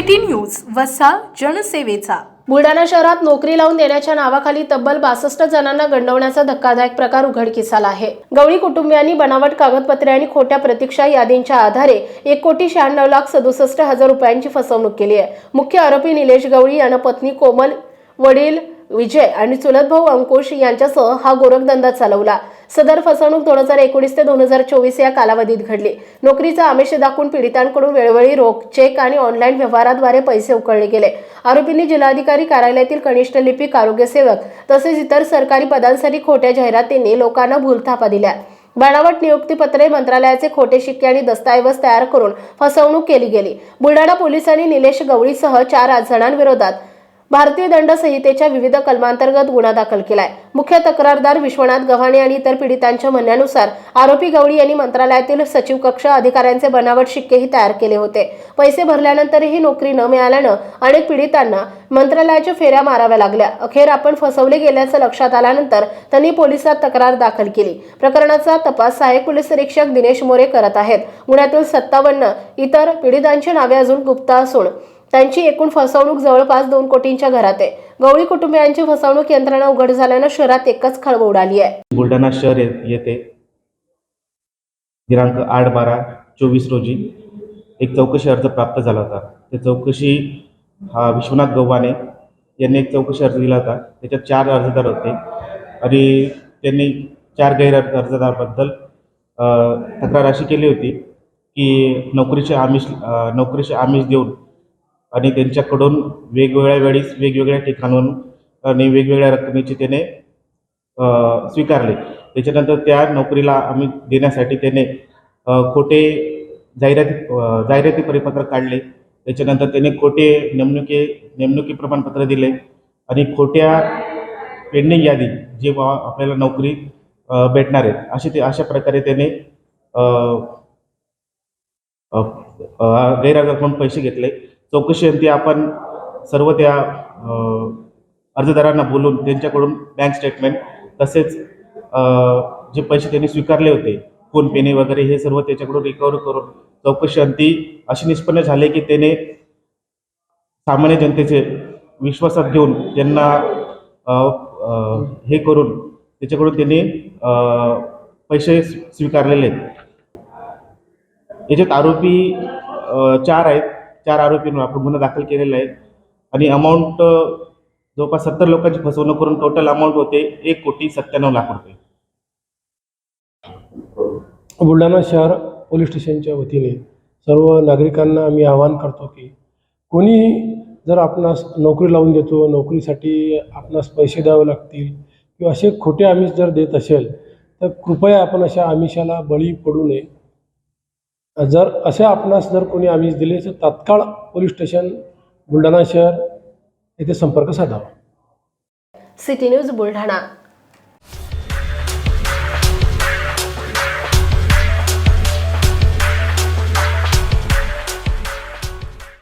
City news वसा जनसेवेचा. बुलढाणा शहरात नोकरी लावून देण्याच्या नावाखाली तब्बल बासष्ट जणांना गंडवण्याचा धक्कादायक प्रकार उघडकीस आला आहे. गवळी कुटुंबियांनी बनावट कागदपत्रे आणि खोट्या प्रतीक्षा यादींच्या आधारे एक कोटी शहाण्णव लाख सदुसष्ट हजार रुपयांची फसवणूक केली आहे. मुख्य आरोपी निलेश गवळी यानं पत्नी कोमल वडील विजय आणि चुलत भाऊ अंकुश यांच्यासह हा गोरखधंदा चालवला. सदर फसवणूक दोन हजार एकोणीस ते दोन हजार चोवीस या कालावधीत घडली. नोकरीचा आमिष दाखवून पीडितांकडून वेळोवेळी रोख चेक आणि ऑनलाईन व्यवहाराद्वारे पैसे उकळले गेले. आरोपींनी जिल्हाधिकारी कार्यालयातील कनिष्ठ लिपिक आरोग्य सेवक तसेच इतर सरकारी पदांसाठी खोट्या जाहिरातींनी लोकांना भूलथापा दिल्या. बनावट नियुक्तीपत्रे मंत्रालयाचे खोटे शिक्के आणि दस्तऐवज तयार करून फसवणूक केली गेली. बुलढाणा पोलिसांनी निलेश गवळीसह चार जणांविरोधात भारतीय दंड संहितेच्या विविध कलमांतर्गत गुन्हा दाखल केलाय. मुख्य तक्रारदार विश्वनाथ गव्हाणे आणि इतर पीडितांच्या म्हणण्यानुसार आरोपी गवळी यांनी मंत्रालयातील सचिव कक्ष अधिकाऱ्यांचे बनावट शिक्केही तयार केले होते. पैसे भरल्यानंतरही नोकरी न मिळाल्यानं अनेक पीडितांना मंत्रालयाच्या फेऱ्या माराव्या लागल्या. अखेर आपण फसवले गेल्याचं लक्षात आल्यानंतर त्यांनी पोलिसात तक्रार दाखल केली. प्रकरणाचा तपास सहाय्यक पोलीस निरीक्षक दिनेश मोरे करत आहेत. गुन्ह्यातील सत्तावन्न इतर पीडितांची नावे अजून गुप्त असून त्यांची एकूण फसवणूक जवळपास दोन कोटींच्या घरात आहे. गवळी कुटुंबियांची फसवणूक यंत्रणा उघड झाल्यानं शहरात एकच खळबळ उडाली आहे. बुलढाणा शहर ये- येथे दिनांक आठ बारा चोवीस रोजी एक चौकशी अर्ज प्राप्त झाला होता. ते चौकशी हा विश्वनाथ गव्हाणे यांनी एक चौकशी अर्ज दिला होता. त्याच्यात चार अर्जदार होते आणि त्यांनी चार गैर अर्जदारबद्दल तक्रार अशी केली होती की नोकरीचे आमिष नोकरीचे आमिष देऊन आणि त्यांच्याकडून वेगवेगळ्या वेळीस वेगवेगळ्या ठिकाणून आणि वेगवेगळ्या रकमेची त्याने स्वीकारले. त्याच्यानंतर त्या नोकरीला आम्ही देण्यासाठी त्याने खोटे जाहिराती जाहिराती परिपत्रक काढले. त्याच्यानंतर त्याने खोटे नेमणुकी नेमणुकी प्रमाणपत्र दिले आणि खोट्या पेंडिंग यादी जे बा आपल्याला नोकरी भेटणार आहे असे ते अशा प्रकारे त्याने गैरहजर म्हणून पैसे घेतले. चौकशी अंती आपण सर्व त्या अर्जदारांना बोलून त्यांच्याकडून बँक स्टेटमेंट तसेच जे पैसे त्यांनी स्वीकारले होते फोनपेने वगैरे हे सर्व त्याच्याकडून रिकवर करून चौकशी अंती अशी निष्पन्न झाले की त्याने सामान्य जनतेचे विश्वासात घेऊन त्यांना हे करून त्याच्याकडून त्यांनी पैसे स्वीकारलेले आहेत. याच्यात आरोपी चार आहेत. चार आरोपींवर आपण गुन्हा दाखल केलेला आहे. आणि अमाऊंट जवळपास सत्तर लोकांची फसवणूक करून टोटल अमाऊंट होते एक कोटी सत्त्याण्णव लाख रुपये. बुलढाणा शहर पोलीस स्टेशनच्या वतीने सर्व नागरिकांना आम्ही आवाहन करतो की कोणी जर आपणास नोकरी लावून देतो नोकरीसाठी आपणास पैसे द्यावे लागतील किंवा असे खोटे आमिष जर देत असेल तर कृपया आपण अशा आमिषाला बळी पडू नये. जर असे आपणास जर कोणी आमिष दिले तर तात्काळ पोलीस स्टेशन बुलढाणा शहर येथे संपर्क साधावा. City news Buldhana.